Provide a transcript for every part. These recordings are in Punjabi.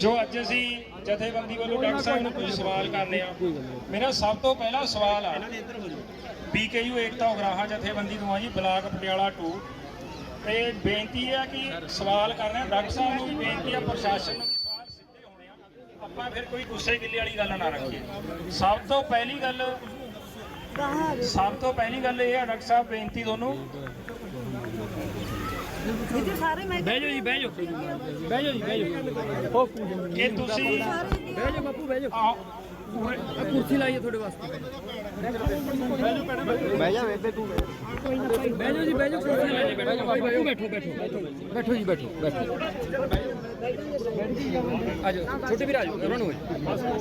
ਜੋ ਅੱਜ ਅਸੀਂ ਜਥੇਬੰਦੀ ਵੱਲੋਂ ਡਾਕਟਰ ਸਾਹਿਬ ਨੂੰ ਕੁਝ ਸਵਾਲ ਕਰਨੇ ਆ। ਮੇਰਾ ਸਭ ਤੋਂ ਪਹਿਲਾ ਸਵਾਲ ਆ। ਬੀਕੇਯੂ ਏਕਤਾ ਉਗਰਾਹਾਂ ਜਥੇਬੰਦੀ ਤੋਂ ਆ ਜੀ ਬਲਾਕ ਪਟਿਆਲਾ 2 ਤੇ ਬੇਨਤੀ ਹੈ ਕਿ ਸਵਾਲ ਕਰਨੇ ਆ ਡਾਕਟਰ ਸਾਹਿਬ ਨੂੰ ਵੀ ਬੇਨਤੀ ਹੈ ਪ੍ਰਸ਼ਾਸਨ ਨੂੰ ਵੀ ਸਵਾਲ ਸਿੱਧੇ ਹੋਣੇ ਆ। ਆਪਾਂ ਫਿਰ ਕੋਈ ਗੁੱਸੇ ਗਿੱਲੇ ਵਾਲੀ ਗੱਲ ਨਾ ਰੱਖੀਏ। ਸਭ ਤੋਂ ਪਹਿਲੀ ਗੱਲ ਸਭ ਤੋਂ ਪਹਿਲੀ ਗੱਲ ਇਹ ਹੈ ਡਾਕਟਰ ਸਾਹਿਬ ਬੇਨਤੀ ਤੁਹਾਨੂੰ ਜੀ ਸਾਰੇ ਮੈਂ ਬਹਿ ਜਾਓ ਜੀ ਬਹਿ ਜਾਓ। ਬਹਿ ਜਾਓ ਜੀ ਬਹਿ ਜਾਓ। ਹੋ ਕਿ ਤੁਸੀਂ ਬਹਿ ਜਾਓ ਬਾਪੂ ਬਹਿ ਜਾਓ। ਕੁਰਸੀ ਲਾਈਏ ਤੁਹਾਡੇ ਵਾਸਤੇ। ਬਹਿ ਜਾ ਬੇਬੇ ਤੂੰ। ਬਹਿ ਜਾਓ ਜੀ ਬਹਿ ਜਾਓ ਕੁਰਸੀ ਲਾਈਏ ਬਹਿ ਜਾਓ ਬਾਪੂ ਬੈਠੋ ਬੈਠੋ। ਬੈਠੋ ਜੀ ਬੈਠੋ ਬੈਠੋ। ਆ ਜਾਓ ਛੋਟੇ ਵੀਰ ਆ ਜਾਓ ਉਹਨਾਂ ਨੂੰ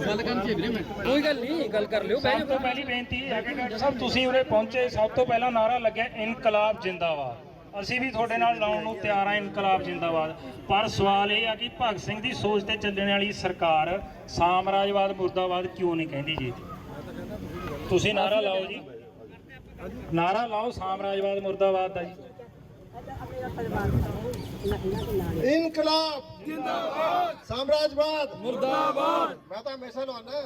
ਗੱਲ ਕਰਨ ਚ ਵੀਰੇ ਮੈਂ। ਕੋਈ ਗੱਲ ਨਹੀਂ ਗੱਲ ਕਰ ਲਿਓ ਬਹਿ ਸਭ ਤੋਂ ਜਾਓ ਪਹਿਲੀ ਬੇਨਤੀ ਹੈ ਕਿ ਸਾਹਿਬ ਤੁਸੀਂ ਉਰੇ ਪਹੁੰਚੇ ਸਭ ਤੋਂ ਪਹਿਲਾਂ ਨਾਰਾ ਲੱਗਿਆ ਇਨਕਲਾਬ ਜਿੰਦਾਬਾਦ। ਅਸੀਂ ਵੀ ਤੁਹਾਡੇ ਨਾਲ ਲਾਉਣ ਨੂੰ ਤਿਆਰ ਹਾਂ ਇਨਕਲਾਬ ਜਿੰਦਾਬਾਦ। ਪਰ ਸਵਾਲ ਇਹ ਆ ਕਿ ਭਗਤ ਸਿੰਘ ਦੀ ਸੋਚ ਤੇ ਚੱਲਣ ਵਾਲੀ ਸਰਕਾਰ ਸਾਮਰਾਜਵਾਦ ਮੁਰਦਾਬਾਦ ਕਿਉਂ ਨਹੀਂ ਕਹਿੰਦੀ ਜੀ? ਤੁਸੀਂ ਨਾਰਾ ਲਾਓ ਜੀ। ਨਾਰਾ ਲਾਓ ਸਾਮਰਾਜਵਾਦ ਮੁਰਦਾਬਾਦ ਦਾ ਜੀ। ਇਨਕਲਾਬ ਜਿੰਦਾਬਾਦ। ਸਾਮਰਾਜਵਾਦ ਮੁਰਦਾਬਾਦ। ਮੈਂ ਤਾਂ ਹਮੇਸ਼ਾ ਲਵਾਨਾ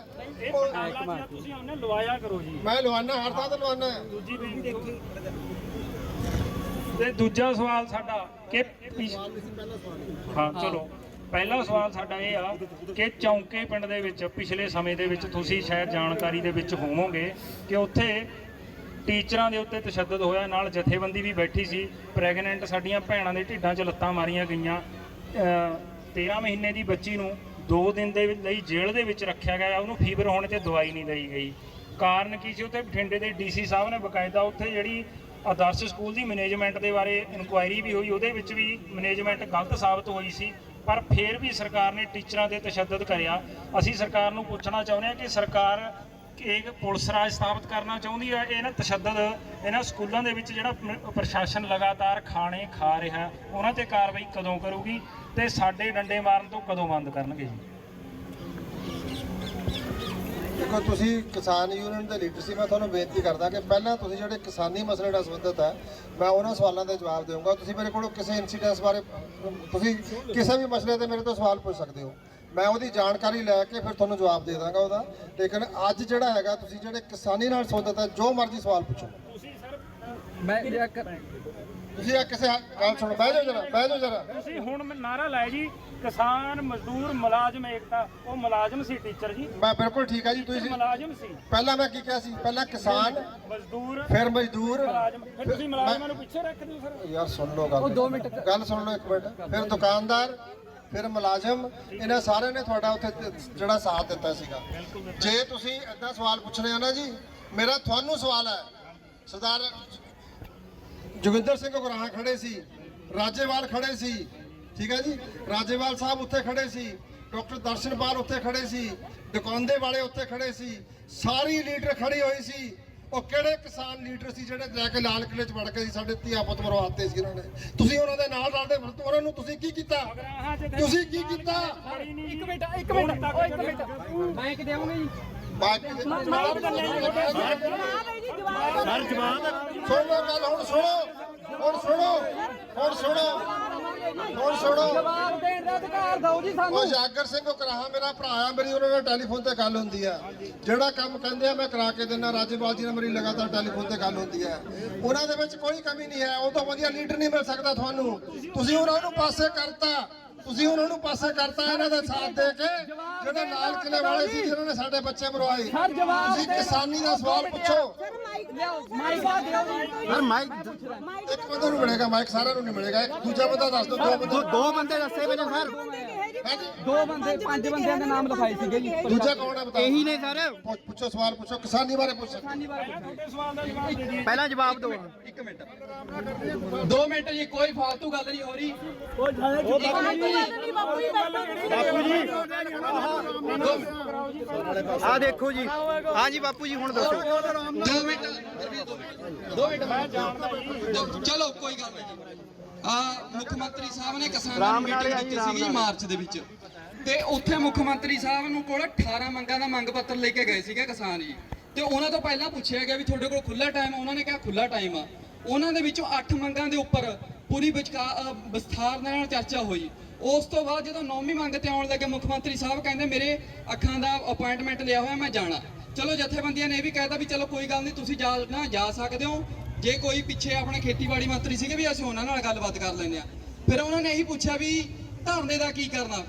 ਤੁਸੀਂ ਉਹਨੇ ਲਵਾਇਆ ਕਰੋ ਜੀ। ਮੈਂ ਲਵਾਨਾ ਹਰ ਥਾਂ ਤੇ ਲਵਾਨਾ ਦੂਜੀ ਬੇਨਤੀ ਤੇ ਦੂਜਾ ਸਵਾਲ ਸਾਡਾ ਕਿ ਹਾਂ, ਚਲੋ। ਪਹਿਲਾ ਸਵਾਲ ਸਾਡਾ ਇਹ ਆ ਕਿ ਚੌਂਕੇ ਪਿੰਡ ਦੇ ਵਿੱਚ ਪਿਛਲੇ ਸਮੇਂ ਦੇ ਵਿੱਚ ਤੁਸੀਂ ਸ਼ਾਇਦ ਜਾਣਕਾਰੀ ਦੇ ਵਿੱਚ ਹੋਵੋਗੇ ਕਿ ਉੱਥੇ ਟੀਚਰਾਂ ਦੇ ਉੱਤੇ ਤਸ਼ੱਦਦ ਹੋਇਆ, ਨਾਲ ਜਥੇਬੰਦੀ ਵੀ ਬੈਠੀ ਸੀ। ਪ੍ਰੈਗਨੈਂਟ ਸਾਡੀਆਂ ਭੈਣਾਂ ਦੇ ਢਿੱਡਾਂ 'ਚ ਲੱਤਾਂ ਮਾਰੀਆਂ ਗਈਆਂ। ਅਹ 13 ਮਹੀਨੇ ਦੀ ਬੱਚੀ ਨੂੰ 2 ਦਿਨ ਦੇ ਲਈ ਜੇਲ੍ਹ ਦੇ ਵਿੱਚ ਰੱਖਿਆ ਗਿਆ। ਉਹਨੂੰ ਫੀਵਰ ਹੋਣ ਤੇ ਦਵਾਈ ਨਹੀਂ ਦਈ ਗਈ। ਕਾਰਨ ਕੀ ਸੀ? ਉੱਥੇ ਬਠਿੰਡੇ ਦੇ ਡੀਸੀ ਸਾਹਿਬ ਨੇ ਬਕਾਇਦਾ ਉੱਥੇ ਜਿਹੜੀ ਆਦਰਸ਼ ਸਕੂਲ ਦੀ ਮੈਨੇਜਮੈਂਟ ਦੇ ਬਾਰੇ ਇਨਕੁਆਇਰੀ ਵੀ ਹੋਈ, ਉਹਦੇ ਵਿੱਚ ਵੀ ਮੈਨੇਜਮੈਂਟ ਗਲਤ ਸਾਬਤ ਹੋਈ ਸੀ, ਪਰ ਫਿਰ ਵੀ ਸਰਕਾਰ ਨੇ ਟੀਚਰਾਂ ਤੇ ਤਸ਼ੱਦਦ ਕਰਿਆ। ਅਸੀਂ ਸਰਕਾਰ ਨੂੰ ਪੁੱਛਣਾ ਚਾਹੁੰਦੇ ਹਾਂ ਕਿ ਸਰਕਾਰ ਇੱਕ ਪੁਲਿਸ ਰਾਜ ਸਥਾਪਿਤ ਕਰਨਾ ਚਾਹੁੰਦੀ ਹੈ? ਇਹ ਨਾ ਤਸ਼ੱਦਦ, ਇਹਨਾਂ ਸਕੂਲਾਂ ਦੇ ਵਿੱਚ ਜਿਹੜਾ ਪ੍ਰਸ਼ਾਸਨ ਲਗਾਤਾਰ ਖਾਣੇ ਖਾ ਰਿਹਾ, ਉਹਨਾਂ ਤੇ ਕਾਰਵਾਈ ਕਦੋਂ ਕਰੂਗੀ? ਤੇ ਸਾਡੇ ਡੰਡੇ ਮਾਰਨ ਤੋਂ ਕਦੋਂ ਬੰਦ ਕਰਨਗੇ ਜੀ? ਦੇਖੋ, ਤੁਸੀਂ ਕਿਸਾਨ ਯੂਨੀਅਨ ਦੇ ਲੀਡਰ ਸੀ, ਮੈਂ ਤੁਹਾਨੂੰ ਬੇਨਤੀ ਕਰਦਾ ਕਿ ਪਹਿਲਾਂ ਤੁਸੀਂ ਜਿਹੜੇ ਕਿਸਾਨੀ ਮਸਲੇ ਨਾਲ ਸੰਬੰਧਿਤ ਹੈ ਮੈਂ ਉਹਨਾਂ ਸਵਾਲਾਂ ਦੇ ਜਵਾਬ ਦੇਵਾਂਗਾ ਤੁਸੀਂ ਮੇਰੇ ਕੋਲੋਂ ਕਿਸੇ ਇਨਸੀਡੈਂਸ ਬਾਰੇ, ਤੁਸੀਂ ਕਿਸੇ ਵੀ ਮਸਲੇ ਤੇ ਮੇਰੇ ਤੋਂ ਸਵਾਲ ਪੁੱਛ ਸਕਦੇ ਹੋ। ਮੈਂ ਉਹਦੀ ਜਾਣਕਾਰੀ ਲੈ ਕੇ ਫਿਰ ਤੁਹਾਨੂੰ ਜਵਾਬ ਦੇ ਦਾਂਗਾ ਉਹਦਾ। ਲੇਕਿਨ ਅੱਜ ਜਿਹੜਾ ਹੈਗਾ, ਤੁਸੀਂ ਜਿਹੜੇ ਕਿਸਾਨੀ ਨਾਲ ਸੰਬੰਧਿਤ ਹੈ ਜੋ ਮਰਜ਼ੀ ਸਵਾਲ ਪੁੱਛੋ। ਤੁਸੀਂ ਸਰ ਮੈਂ ਤੁਸੀਂ ਇਹ ਕਿਸੇ ਗੱਲ ਸੁਣੋ ਬਹਿ ਜਾਓ ਜਰਾ ਬਹਿ ਜਾਓ ਜਰਾ। ਤੁਸੀਂ ਹੁਣ ਮ- ਨਾਰਾ ਲਾਇਆ ਜੀ ਕਿਸਾਨ ਮਜ਼ਦੂਰ ਮੁਲਾਜ਼ਮ ਏਕਤਾ ਉਹ ਮੁਲਾਜ਼ਮ ਸੀ ਟੀਚਰ ਜੀ। ਮੈਂ ਬਿਲਕੁਲ ਠੀਕ ਹੈ ਜੀ ਤੁਸੀਂ ਮੁਲਾਜ਼ਮ ਸੀ। ਪਹਿਲਾਂ ਮੈਂ ਕੀ ਕਿਹਾ ਸੀ? ਪਹਿਲਾਂ ਕਿਸਾਨ ਮਜ਼ਦੂਰ ਫਿਰ ਮਜ਼ਦੂਰ। ਮੁਲਾਜ਼ਮ। ਫਿਰ ਤੁਸੀਂ ਮੁਲਾਜ਼ਮਾਂ ਨੂੰ ਪਿੱਛੇ ਰੱਖ ਦਿਓ ਸਰ। ਯਾਰ ਸੁਣ ਲਓ ਗੱਲ ਉਹ ਦੋ ਮਿੰਟ ਗੱਲ ਸੁਣ ਲਓ ਇੱਕ ਮਿੰਟ। ਫਿਰ ਦੁਕਾਨਦਾਰ ਫਿਰ ਮੁਲਾਜ਼ਮ ਇਹਨਾਂ ਸਾਰਿਆਂ ਨੇ ਤੁਹਾਡਾ ਉੱਥੇ ਜਿਹੜਾ ਸਾਥ ਦਿੱਤਾ ਸੀਗਾ। ਜੇ ਤੁਸੀਂ ਏਦਾਂ ਸਵਾਲ ਪੁੱਛਣੇ ਆ ਨਾ ਜੀ ਮੇਰਾ ਤੁਹਾਨੂੰ ਸਵਾਲ ਹੈ। ਸਰਦਾਰ ਜੋਗਿੰਦਰ ਸਿੰਘ ਗੁਰਾਹਾਂ ਖੜੇ ਸੀ ਰਾਜੇਵਾਲ ਖੜੇ ਸੀ ਠੀਕ ਹੈ ਜੀ? ਰਾਜੇਵਾਲ ਸਾਹਿਬ ਉੱਥੇ ਖੜੇ ਸੀ ਡਾਕਟਰ ਦਰਸ਼ਨਪਾਲ ਉੱਥੇ ਖੜੇ ਸੀ ਦੁਕਾਨਦੇ ਵਾਲੇ ਉੱਥੇ ਖੜੇ ਸੀ ਸਾਰੀ ਲੀਡਰ ਖੜੀ ਹੋਈ ਸੀ। ਉਹ ਕਿਹੜੇ ਕਿਸਾਨ ਲੀਡਰ ਸੀ ਜਿਹੜੇ ਲੈ ਕੇ ਲਾਲ ਕਿਲੇ 'ਚ ਵੜ ਕੇ ਸੀ? ਸਾਡੇ ਧੀਆ ਪੁੱਤ ਮਰਵਾਤੇ ਸੀ ਉਹਨਾਂ ਨੇ। ਤੁਸੀਂ ਉਹਨਾਂ ਦੇ ਨਾਲ ਰਲਦੇ ਫਿਰਦੇ ਉਹਨਾਂ ਨੂੰ ਤੁਸੀਂ ਕੀ ਕੀਤਾ? ਤੁਸੀਂ ਕੀ ਕੀਤਾ? ਇੱਕ ਮਿੰਟ ਇੱਕ ਮਿੰਟ ਓਏ ਇੱਕ ਮਿੰਟ। ਮਾਈਕ ਦੇਵਾਂਗੇ ਜੀ। ਬਾਕੀ ਜਵਾਬ ਹੈ। ਜੀ ਜਵਾਬ ਸੁਣੋ ਗੱਲ ਹੁਣ ਸੁਣੋ ਹੁਣ ਸੁਣੋ ਹੁਣ ਸੁਣੋ ਹੁਣ ਸੁਣੋ। ਜਵਾਬ ਦੇਣ ਦਾ ਅਧਿਕਾਰ ਦਿਓ ਜੀ ਸਾਨੂੰ। ਉਹ ਜਾਗਰ ਸਿੰਘ ਕਰਾਹਾ ਮੇਰਾ ਭਰਾ ਆ ਮੇਰੀ ਉਹਨਾਂ ਨਾਲ ਟੈਲੀਫੋਨ ਤੇ ਗੱਲ ਹੁੰਦੀ ਆ। ਜਿਹੜਾ ਕੰਮ ਕਹਿੰਦੇ ਆ ਮੈਂ ਕਰਾ ਕੇ ਦਿੰਦਾ ਰਾਜੇਵਾਲ ਜੀ ਨਾਲ ਮੇਰੀ ਲਗਾਤਾਰ ਟੈਲੀਫੋਨ ਤੇ ਗੱਲ ਹੁੰਦੀ ਹੈ ਉਹਨਾਂ ਦੇ ਵਿੱਚ ਕੋਈ ਕਮੀ ਨਹੀਂ ਹੈ ਉਹ ਤੋਂ ਵਧੀਆ ਲੀਡਰ ਨਹੀਂ ਮਿਲ ਸਕਦਾ ਤੁਹਾਨੂੰ। ਤੁਸੀਂ ਉਹਨਾਂ ਨੂੰ ਪਾਸੇ ਕਰਤਾ ਤੁਸੀਂ ਉਹਨਾਂ ਨੂੰ ਪਾਸੇ ਕਰਤਾ ਇਹਨਾਂ ਦਾ ਸਾਥ ਦੇ ਕੇ ਜਿਹੜੇ ਲਾਲ ਕਿਲੇ ਵਾਲੇ ਸੀ ਜਿਨ੍ਹਾਂ ਨੇ ਸਾਡੇ ਬੱਚੇ ਮਰਵਾਏ। ਤੁਸੀਂ ਕਿਸਾਨੀ ਦਾ ਸਵਾਲ ਪੁੱਛੋ। ਸਰ ਮਾਈਕ ਲਿਆਓ ਮਾਈਕ ਆ ਦਿਓ ਜੀ ਸਰ ਮਾਈਕ ਇੱਕ ਬੰਦੇ ਨੂੰ ਮਿਲੇਗਾ ਮਾਈਕ ਸਾਰਿਆਂ ਨੂੰ ਨਹੀਂ ਮਿਲੇਗਾ ਇੱਕ ਦੂਜਾ ਬੰਦਾ ਦੱਸ ਦਿਓ ਦੋ ਬੰਦੇ ਦੋ ਬੰਦੇ ਦੱਸੇ ਪਹਿਲਾਂ ਸਰ। ਦੋ ਬੰਦੇ ਪੰਜ ਬੰਦਿਆਂ ਦੇ ਨਾਮ ਲਿਖਾਏ ਸੀਗੇ ਜੀ। ਦੂਜਾ ਕੌਣ ਹੈ ਬਤਾਓ ਇਹੀ ਨੇ ਸਰ। ਪੁੱਛ- ਪੁੱਛੋ ਸਵਾਲ ਪੁੱਛੋ ਕਿਸਾਨੀ ਬਾਰੇ ਪੁੱਛੋ। ਤੁਹਾਡੇ ਸਵਾਲ ਦਾ ਜਵਾਬ ਦੇ ਦਿਓ। ਪਹਿਲਾਂ ਜਵਾਬ ਦਿਓ। ਦੋ ਮਿੰਟ ਜੀ ਕੋਈ ਫालतू ਗੱਲ ਨਹੀਂ ਹੋ ਰਹੀ। ਬਾਪੂ ਜੀ। ਬਾਪੂ ਜੀ ਆ ਦੇਖੋ ਜੀ। ਹਾਂ ਜੀ ਬਾਪੂ ਜੀ ਹੁਣ ਦੱਸੋ। ਦੋ ਮਿੰਟ। ਦੋ ਮਿੰਟ ਮੈਂ ਜਾਣਦਾ। ਜੀ ਚਲੋ ਕੋਈ ਗੱਲ ਨਹੀਂ। ਆ ਮੁੱਖ ਮੰਤਰੀ ਸਾਹਿਬ ਨੇ ਕਿਸਾਨਾਂ ਨਾਲ ਮੀਟਿੰਗ ਰਾਮ ਸੀਗੀ। ਮਾਰਚ ਦੇ ਵਿੱਚ। ਤੇ ਉੱਥੇ ਮੁੱਖ ਮੰਤਰੀ ਸਾਹਿਬ ਨੂੰ ਕੋਲ 18 ਮੰਗਾਂ ਦਾ ਮੰਗ ਪੱਤਰ ਲੈ ਕੇ ਗਏ ਸੀਗੇ ਕਿਸਾਨ ਜੀ। ਤੇ ਉਹਨਾਂ ਤੋਂ ਪਹਿਲਾਂ ਪੁੱਛਿਆ ਗਿਆ ਵੀ ਤੁਹਾਡੇ ਕੋਲ ਖੁੱਲਾ ਟਾਈਮ ਆ। ਉਹਨਾਂ ਨੇ ਕਿਹਾ ਖੁੱਲਾ ਟਾਈਮ ਆ। ਉਹਨਾਂ ਦੇ ਵਿੱਚੋਂ 8 ਮੰਗਾਂ ਦੇ ਉੱਪਰ ਪੂਰੀ ਵਿਚਕਾ- ਅ, ਵਿਸਥਾਰ ਨਾਲ ਚਰਚਾ ਹੋਈ। ਉਸ ਤੋਂ ਬਾਅਦ ਜਦੋਂ ਨੌਵੀਂ ਮੰਗ ਤੇ ਆਉਣ ਲੱਗੇ ਮੁੱਖ ਮੰਤਰੀ ਸਾਹਿਬ ਕਹਿੰਦੇ ਮੇਰੇ ਅੱਖਾਂ ਦਾ ਅਪਾਇੰਟਮੈਂਟ ਲਿਆ ਹੋਇਆ ਮੈਂ ਜਾਣਾ। ਚਲੋ ਜਥੇਬੰਦੀਆਂ ਨੇ ਇਹ ਵੀ ਕਹਿਤਾ ਵੀ ਚਲੋ ਕੋਈ ਗੱਲ ਨਹੀਂ ਤੁਸੀਂ ਜਾ ਨਾ ਜਾ ਸਕਦੇ ਹੋ। ਜੇ ਕੋਈ ਪਿੱਛੇ ਆਪਣੇ ਖੇਤੀਬਾੜੀ ਮੰਤਰੀ ਸੀਗੇ ਵੀ ਅਸੀਂ ਉਹਨਾਂ ਨਾਲ ਗੱਲਬਾਤ ਕਰ ਲੈਂਦੇ ਆ ਫਿਰ ਉਹਨਾਂ ਨੇ ਇਹੀ ਪੁੱਛਿਆ ਵੀ ਧਰਨੇ ਦਾ ਕੀ ਕਰਨਾ?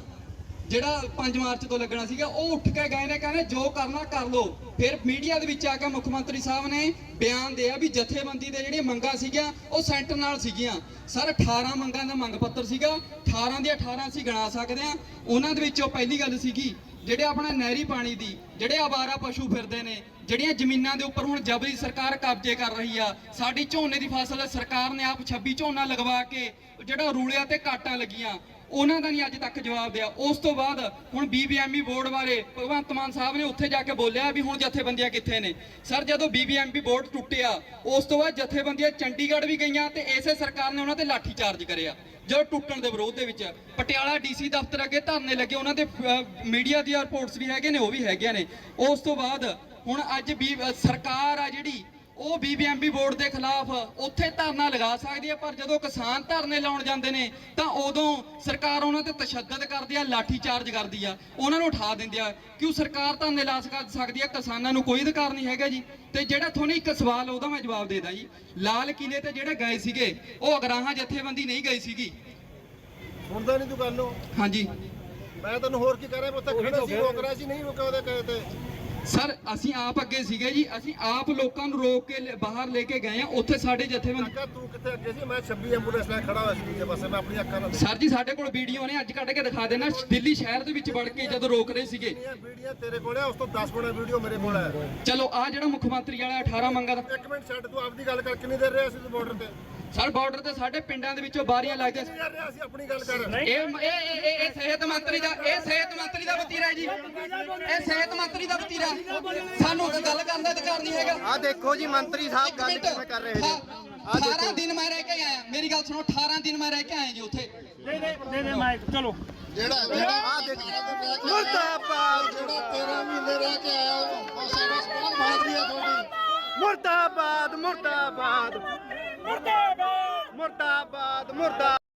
ਜਿਹੜਾ 5 ਮਾਰਚ ਤੋਂ ਲੱਗਣਾ ਸੀਗਾ, ਉਹ ਉੱਠ ਕੇ ਗਏ ਨੇ, ਕਹਿੰਦੇ ਜੋ ਕਰਨਾ ਕਰ ਲੋ ਫਿਰ ਮੀਡੀਆ ਦੇ ਵਿੱਚ ਆ ਕੇ ਮੁੱਖ ਮੰਤਰੀ ਸਾਹਿਬ ਨੇ ਬਿਆਨ ਦਿਆ ਵੀ ਜਥੇਬੰਦੀ ਦੇ ਜਿਹੜੀਆਂ ਮੰਗਾਂ ਸੀਗੀਆਂ, ਉਹ ਸੈਂਟਰ ਨਾਲ ਸੀਗੀਆਂ। ਸਰ 18 ਮੰਗਾਂ ਦਾ ਮੰਗ ਪੱਤਰ ਸੀਗਾ 18 ਦੀਆਂ 18 ਅਸੀਂ ਗਣਾ ਸਕਦੇ ਆ ਉਹਨਾਂ ਦੇ ਵਿੱਚੋਂ ਪਹਿਲੀ ਗੱਲ ਸੀਗੀ, ਜਿਹੜੇ ਆਪਣਾ ਨਹਿਰੀ ਪਾਣੀ ਦੀ, ਜਿਹੜੇ ਆਵਾਰਾ ਪਸ਼ੂ ਫਿਰਦੇ ਨੇ ਜਿਹੜੀਆਂ ਜ਼ਮੀਨਾਂ ਦੇ ਉੱਪਰ ਹੁਣ ਜਬਰੀ ਸਰਕਾਰ ਕਬਜ਼ੇ ਕਰ ਰਹੀ ਆ, ਸਾਡੀ ਝੋਨੇ ਦੀ ਫਸਲ ਸਰਕਾਰ ਨੇ ਆਪ 26 ਝੋਨਾ ਲਗਵਾ ਕੇ ਜਿਹੜਾ ਰੂਲਿਆਂ ਤੇ ਕਾਟਾਂ ਲੱਗੀਆਂ, ਉਹਨਾਂ ਦਾ ਨਹੀਂ ਅੱਜ ਤੱਕ ਜਵਾਬ ਦਿਆ। ਉਸ ਤੋਂ ਬਾਅਦ ਹੁਣ ਬੀਬੀਐਮਬੀ ਬੋਰਡ ਬਾਰੇ ਭਗਵੰਤ ਮਾਨ ਸਾਹਿਬ ਨੇ ਉੱਥੇ ਜਾ ਕੇ ਬੋਲਿਆ ਵੀ ਹੁਣ ਜਥੇਬੰਦੀਆਂ ਕਿੱਥੇ ਨੇ। ਸਰ, ਜਦੋਂ ਬੀਬੀਐਮਬੀ ਬੋਰਡ ਟੁੱਟਿਆ, ਉਸ ਤੋਂ ਬਾਅਦ ਜਥੇਬੰਦੀਆਂ ਚੰਡੀਗੜ੍ਹ ਵੀ ਗਈਆਂ ਤੇ ਇਸੇ ਸਰਕਾਰ ਨੇ ਉਹਨਾਂ ਤੇ ਲਾਠੀ ਚਾਰਜ ਕਰਿਆ, ਜੋ ਟੁੱਟਣ ਦੇ ਵਿਰੋਧ ਦੇ ਵਿੱਚ। ਪਟਿਆਲਾ ਡੀਸੀ ਦਫ਼ਤਰ ਅੱਗੇ ਧਰਨੇ ਲੱਗੇ, ਉਹਨਾਂ ਦੇ ਮੀਡੀਆ ਦੀਆਂ ਰਿਪੋਰਟਸ ਵੀ ਹੈਗੇ ਨੇ, ਉਹ ਵੀ ਹੈਗੀਆਂ ਨੇ। ਉਸ ਤੋਂ ਬਾਅਦ ਹੁਣ ਅੱਜ ਵੀ ਸਰਕਾਰ ਆ ਜਿਹੜੀ ਉਹ ਬੀਬੀਐਮਬੀ ਬੋਰਡ ਦੇ ਖਿਲਾਫ ਉੱਥੇ ਧਰਨਾ ਲਗਾ ਸਕਦੀ ਹੈ ਪਰ ਜਦੋਂ ਕਿਸਾਨ ਧਰਨੇ ਲਾਉਣ ਜਾਂਦੇ ਨੇ ਤਾਂ ਉਦੋਂ ਸਰਕਾਰ ਉਹਨਾਂ ਤੇ ਤਸ਼ੱਦਦ ਕਰਦੀ ਆ ਲਾਠੀ ਚਾਰਜ ਕਰਦੀ ਆ ਉਹਨਾਂ ਨੂੰ ਉਠਾ ਦਿੰਦੀ ਆ। ਕਿਉਂ ਸਰਕਾਰ ਧਰਨੇ ਲਾ ਸਕ- ਸਕਦੀ ਆ? ਕਿਸਾਨਾਂ ਨੂੰ ਕੋਈ ਅਧਿਕਾਰ ਨਹੀਂ ਹੈਗਾ ਜੀ। ਤੇ ਜਿਹੜਾ ਤੁਹਾਨੂੰ ਇੱਕ ਸਵਾਲ ਉਹਦਾ ਮੈਂ ਜਵਾਬ ਦੇਦਾ ਜੀ। ਲਾਲ ਕਿਲੇ ਤੇ ਜਿਹੜੇ ਗਏ ਸੀਗੇ ਉਹ ਅਗਰਾਹਾਂ ਜਥੇਬੰਦੀ ਨਹੀਂ ਗਈ ਸੀਗੀ। ਸੁਣਦਾ ਨਹੀਂ ਤੂੰ ਗੱਲ ਨੂੰ? ਹਾਂਜੀ। ਮੈਂ ਤੈਨੂੰ ਹੋਰ ਕੀ ਕਰ ਰਿਹਾ ਉੱਥੇ ਖੜਾ ਸੀ ਰੋਕ ਰਿਹਾ ਸੀ ਨਹੀਂ ਰੁਕਿਆ ਉਹਦੇ ਕਹੇ ਤੇ। ਸਰ ਅਸੀਂ ਆਪ ਅੱਗੇ ਸੀਗੇ ਜੀ। ਅਸੀਂ ਆਪ ਲੋਕਾਂ ਨੂੰ ਰੋਕ ਕੇ ਲੈ- ਬਾਹਰ ਲੈ ਕੇ ਗਏ ਆ। ਉੱਥੇ ਸਾਡੇ ਜਥੇਬੰਦੀ ਕਾਕਾ ਤੂੰ ਕਿੱਥੇ ਅੱਗੇ ਸੀ? ਮੈਂ 26 ਐਂਬੂਲੈਂਸ ਲੈ ਖੜਾ ਹੋਇਆ ਸੀ ਦੂਜੇ ਪਾਸੇ। ਮੈਂ ਆਪਣੀ ਅੱਖਾਂ ਨਾਲ ਸਰ ਜੀ ਸਾਡੇ ਕੋਲ ਵੀਡੀਓ ਨੇ। ਅੱਜ ਕੱਢ ਕੇ ਦਿਖਾ ਦੇਣਾ। ਦਿੱਲੀ ਸ਼ਹਿਰ ਦੇ ਵਿੱਚ ਵੜ ਕੇ ਜਦੋਂ ਰੋਕ ਰਹੇ ਸੀਗੇ। ਦੇਖੀਆਂ ਵੀਡੀਓ ਤੇਰੇ ਕੋਲ ਹੈ ਉਸ ਤੋਂ 10 ਗੁਣਾ ਵੀਡੀਓ ਮੇਰੇ ਕੋਲ ਹੈ ਚਲੋ ਆ ਜਿਹੜਾ ਮੁੱਖ ਮੰਤਰੀ ਵਾਲਾ 18 ਮੰਗਾ ਦਾ ਇੱਕ ਮਿੰਟ ਛੱਡ ਤੂੰ ਆਪਦੀ ਗੱਲ ਕਰ। ਕਿੰਨੀ ਦੇਰ ਰਿਹਾ ਸੀ ਬਾਰਡਰ ਤੇ? ਸਰ ਬਾਰਡਰ ਤੇ ਸਾਡੇ ਪਿੰਡਾਂ ਦੇ ਵਿੱਚੋਂ ਬਾਰੀਆਂ ਲੱਗਦੀਆਂ ਕਿੰਨੀ ਦੇਰ ਰਿਹਾ ਸੀ? ਆਪਣੀ ਗੱਲ ਕਰ। ਇਹ ਇਹ ਇਹ- ਇਹ ਇਹ ਸਿਹਤ ਮੰਤਰੀ ਦਾ ਇਹ ਸਿਹਤ ਮੰਤਰੀ ਦਾ ਵਤੀਰਾ ਹੈ ਜੀ। ਇਹ ਸਿਹਤ ਮੰਤਰੀ ਦਾ ਵਤੀਰਾ ਸਾਨੂੰ ਤਾਂ ਗੱਲ ਕਰਨ ਦਾ ਅਧਿਕਾਰ ਨਹੀਂ ਹੈਗਾ। ਆ ਦੇਖੋ ਜੀ ਮੰਤਰੀ ਸਾਹਿਬ ਗੱਲ ਕਿਵੇਂ ਕਰ ਰਹੇ ਜੀ। 18 ਦਿਨ ਮੈਂ ਰਹਿ ਕੇ ਆਇਆ। ਮੇਰੀ ਗੱਲ ਸੁਣੋ 18 ਦਿਨ ਮੈਂ ਰਹਿ ਕੇ ਆਇਆ ਜੀ ਉੱਥੇ। ਦੇ ਦੇ ਦੇ ਦੇ ਮਾਈਕ ਚਲੋ। ਜਿਹੜਾ ਜਿਹੜਾ ਆ ਦੇਖੋ। ਮੁਰਦਾਬਾਦ। ਜਿਹੜਾ 13 ਮਹੀਨੇ ਰਹਿ ਕੇ ਆਇਆ ਉਹ ਸਪਾਨ ਬਾਤ ਰਹੀ ਹੈ ਤੁਹਾਡੀ। ਮੁਰਦਾਬਾਦ ਮੁਰਦਾਬਾਦ। ਮੁਰਦਾਬਾਦ ਮੁਰਦਾਬਾਦ ਮੁਰਦਾ